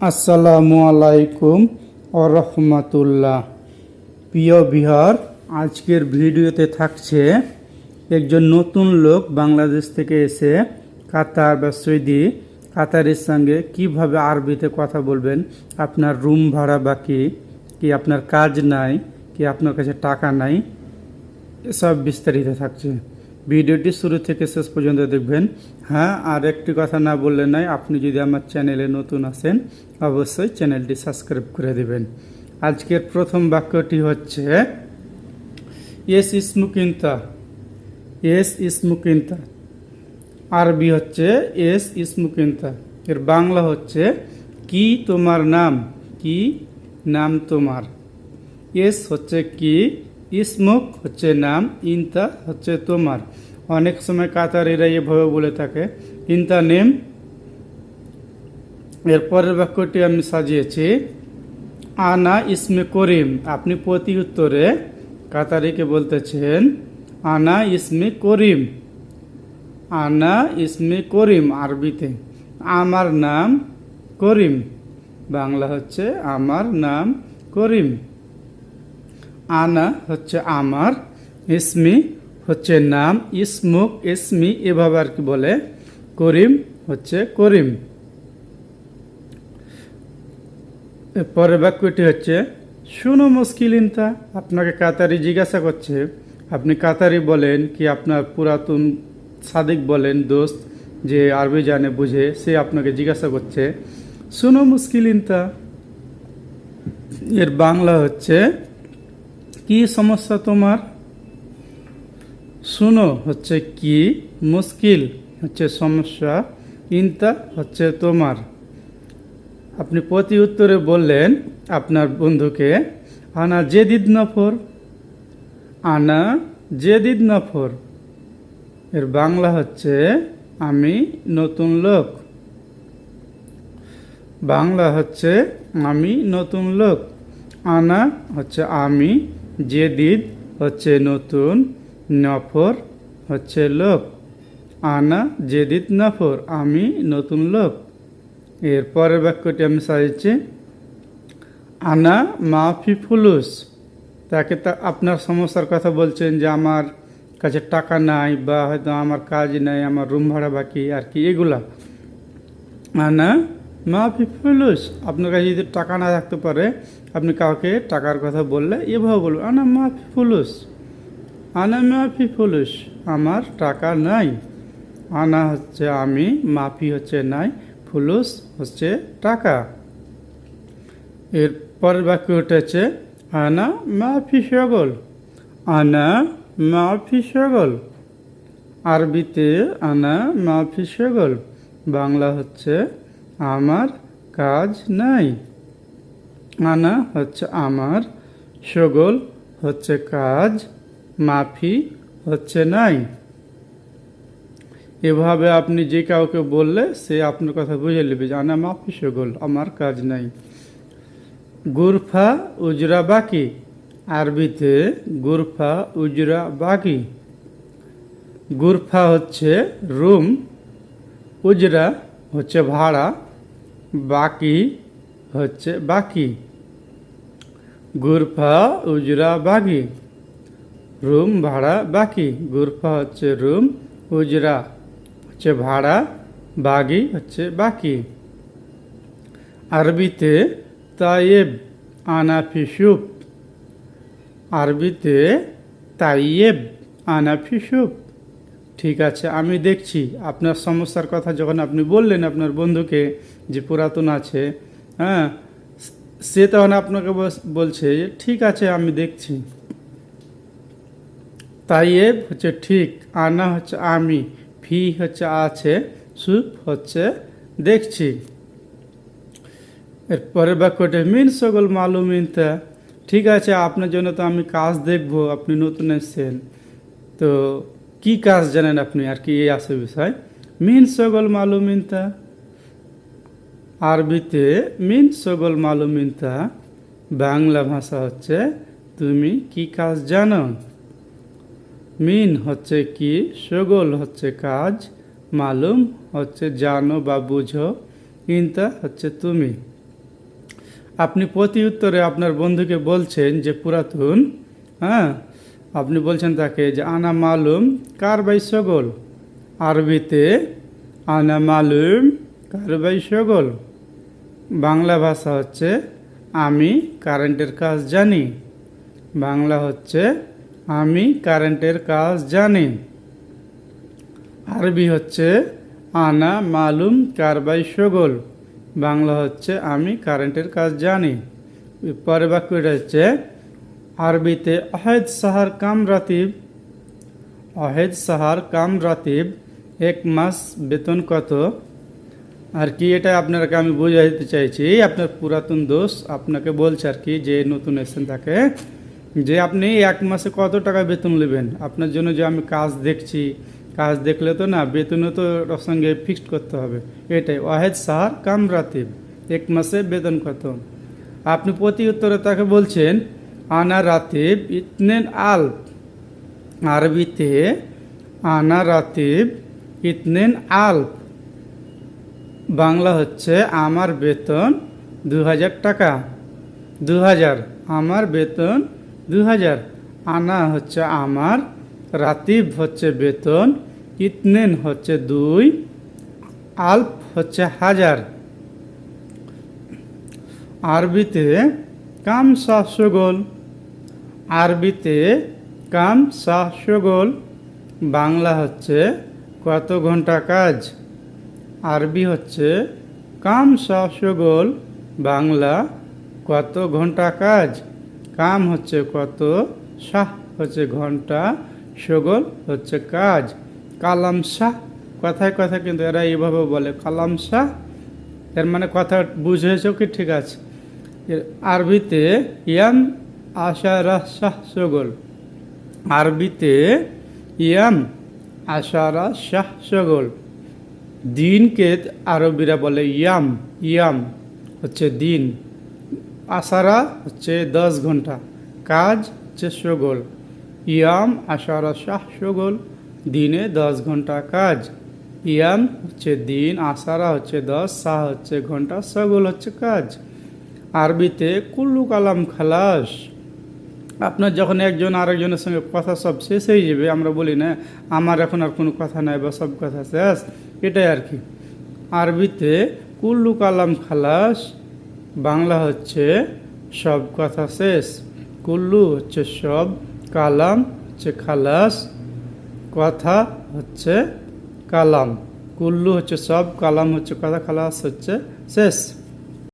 আসসালামু আলাইকুম রহমতুল্লাহ। প্রিয় বিহার, আজকের ভিডিওতে থাকছে একজন নতুন লোক বাংলাদেশ থেকে এসে কাতার বা সৌদি কাতারের সঙ্গে কীভাবে আরবিতে কথা বলবেন, আপনার রুম ভাড়া বাকি, কি আপনার কাজ নাই, কি আপনার কাছে টাকা নাই সব বিস্তারিত থাকছে। ভিডিওটি শুরু থেকে শেষ পর্যন্ত দেখবেন। হ্যাঁ আর একটি কথা না বললে নয়, আপনি যদি আমার চ্যানেলে নতুন আসেন অবশ্যই চ্যানেলটি সাবস্ক্রাইব করে দেবেন। আজকের প্রথম বাক্যটি হচ্ছে এস ইসমুকিন্তা এস ইসমুকিন্তা আরবি হচ্ছে এস ইসমুকিন্তা এর বাংলা হচ্ছে, কি তোমার নাম? কি নাম তোমার? এস হচ্ছে কি? ইসমুক হচ্ছে নাম, ইনতা হচ্ছে তোমার। অনেক সময় কাতারিরা এভাবে বলে থাকে, ইনতা নেম। এর পরের বাক্যটি আমি সাজিয়েছি, আনা ইসমে করিম। আপনি প্রতি উত্তরে কাতারিকে বলতেছেন, আনা ইসমে করিম। আনা ইসমে করিম, আরবিতে। আমার নাম করিম। বাংলা হচ্ছে, আমার নাম করিম। আনা হচ্ছে আমার, ইসমি হচ্ছে নাম, ইসমুক, ইসমি এভাবে আর কি বলে, করিম হচ্ছে করিম। পরের বাক্যটি হচ্ছে, শুনো মুশকিলিনতা আপনাকে কাতারি জিজ্ঞাসা করছে। আপনি কাতারি বলেন কি আপনার পুরাতন সাদিক বলেন, দোস্ত যে আরবি জানে, বুঝে, সে আপনাকে জিজ্ঞাসা করছে। শুনো মুশকিলিনতা এর বাংলা হচ্ছে কি সমস্যা তোমার? শুনো, হচ্ছে কি? মুশকিল হচ্ছে সমস্যা। ইনতা হচ্ছে তোমার। আপনি প্রতি উত্তরে বললেন আপনার বন্ধুকে, আনা জেদিদ নফর। আনা জেদিদ নফর। এর বাংলা হচ্ছে, আমি নতুন লোক। বাংলা হচ্ছে, আমি নতুন লোক। আনা হচ্ছে, আমি জেদিদ হচ্ছে নতুন, নফর হচ্ছে লোক। আনা জেদিদ নফর, আমি নতুন লোক। এর পরের বাক্যটি আমি সাজাচ্ছি আনা মাফি ফুলুস তাকে তা আপনার সমস্যার কথা বলছেন যে আমার কাছে টাকা নাই বা হয়তো আমার কাজ নাই, আমার রুম ভাড়া বাকি আর কি, এগুলা। আনা মাফি ফুলুস আপনার কাছে যদি টাকা না থাকতে পারে, আপনি কাউকে টাকার কথা বললে এভাবে বলবেন, আনা মাফি ফুলুস আনা মাফি ফুলুস আমার টাকা নাই, আনা হচ্ছে আমি, মাফি হচ্ছে নাই, ফুলুস হচ্ছে টাকা। এর পরের বাক্য হচ্ছে আনা মাফি সগল আনা মাফি সগল আরবিতে আনা মাফি সগল বাংলা হচ্ছে আমার কাজ নাই। আনা হচ্ছে আমার, সগল হচ্ছে কাজ, মাফি হচ্ছে নাই। এভাবে আপনি যে কাউকে বললে সে আপনার কথা বুঝে নেবে যে, আনা, মাফি, সগল, আমার কাজ নাই। গুরফা উজরা বাকি, আরবিতে গুরফা উজরা বাকি। গুরফা হচ্ছে রুম, উজরা হচ্ছে ভাড়া বাকি হচ্ছে বাকি। গুরফা উজরা বাকি রুম ভাড়া বাকি। গুরফা হচ্ছে রুম, উজরা হচ্ছে ভাড়া, বাগি হচ্ছে বাকি। আরবিতে তাইয়েব আনাফিসুপ আরবিতে তাইয়েব আনাফিসুপ ঠিক আছে, আমি দেখছি। আপনার সমস্যার কথা যখন আপনি বললেন আপনার বন্ধুকে যে পুরাতন আছে হ্যাঁ সে তখন আপনাকে বলছে ঠিক আছে, আমি দেখছি। তাইয়েব হচ্ছে ঠিক আনা হচ্ছে আমি, ফি হচ্ছে আছে, সুপ হচ্ছে দেখছি। এর পরের বাক্যটা, মিন সকল মালুমিনতা ঠিক আছে, আপনার জন্য তো আমি কাজ দেখব, আপনি নতুন এসেছেন। তো কি কাজ জানেন আপনি? আর কি আছে বিষয়? মিন সকল মালুমিনতা আরবিতে মিন সকল মালুমিনতা বাংলা ভাষা হচ্ছে, তুমি কি কাজ জানো? মিন হচ্ছে কি? সগল হচ্ছে কাজ। মালুম হচ্ছে জানো বা বুঝো। ইনতা হচ্ছে তুমি। আপনি প্রতি উত্তরে আপনার বন্ধুকে বলছেন যে, পুরাতন। হ্যাঁ? আপনি বলছেন তাকে যে, আনা মালুম কার বাই সগল আরবিতে, আনা মালুম কার বাই বাংলা ভাষা হচ্ছে, আমি কারেন্টের কাজ জানি। বাংলা হচ্ছে, আমি কারেন্টের কাজ জানি। আরবি হচ্ছে, আনা মালুম কারবাই সগল বাংলা হচ্ছে, আমি কারেন্টের কাজ জানি। পরে বাক্যটা হচ্ছে আরবিতে অহেদ সাহার কাম রাতিব, অহেদ সাহার কাম রাতিব, এক মাস বেতন কত? আর কি এটা আপনাকে আমি বোঝাই দিতে চাইছি, আপনার পুরাতন দোষ আপনাকে বলছে আর কি যে নতুন এসেছেন তাকে, যে আপনি এক মাসে কত টাকা বেতন নেবেন? আপনার জন্য যে আমি কাজ দেখছি, কাজ দেখলে তো না বেতনও তো ওর সঙ্গে ফিক্সড করতে হবে। এটাই ওয়াহেদ সাহার কাম রাতিব, এক মাসে বেতন কত? আপনি প্রতি উত্তরে তাকে বলছেন আনা রাতিব ইতনেন আল। আরবিতে আনা রাতিব ইতনেন আল। বাংলা হচ্ছে আমার বেতন দু হাজার টাকা। দু হাজার আমার বেতন দু হাজার আনা হচ্ছে আমার, রাতিব হচ্ছে বেতন, ইতনেন হচ্ছে দুই, আলফ হচ্ছে হাজার। আরবিতে কাম শাহসগোল আরবিতে কাম শাহসগোল বাংলা হচ্ছে কত ঘণ্টা কাজ। আরবি হচ্ছে কাম শাহসগোল বাংলা কত ঘণ্টা কাজ। কাম হচ্ছে কত শাহ হচ্ছে ঘণ্টা, সগোল হচ্ছে কাজ। কালাম শাহ কথায় কথা কিন্তু এরা এইভাবে বলে। কালাম শাহ এর মানে কথা বুঝেছ কি ঠিক আছে? আরবিতে ইয়াম আশারা শাহ সগোল আরবিতে ইয়াম আশারা শাহ সগোল দিনকে আরবিরা বলে ইয়াম ইয়াম হচ্ছে দিন। আশারা হচ্ছে দশ ঘণ্টা। কাজ হচ্ছে সগোল। ইয়াম আশারা শাহ সগোল দিনে দশ ঘণ্টা কাজ। ইয়াম হচ্ছে দিন আশারা হচ্ছে দশ, শাহ হচ্ছে ঘণ্টা, সগোল হচ্ছে কাজ। আরবিতে কুল্লু কালাম খালাস। আপনার যখন একজন আরেকজনের সঙ্গে কথা সব শেষ হয়ে যাবে, আমরা বলি, না, আমার এখন আর কোনো কথা নাই বা সব কথা শেষ। এটাই আর কি। আরবিতে, কুল্লু কালাম খালাস বাংলা হচ্ছে, সব কথা শেষ। কুল্লু হচ্ছে, সব কালাম হচ্ছে, খালাস। কথা হচ্ছে, কালাম। কুল্লু হচ্ছে, সব কালাম হচ্ছে, কথা খালাস হচ্ছে, শেষ।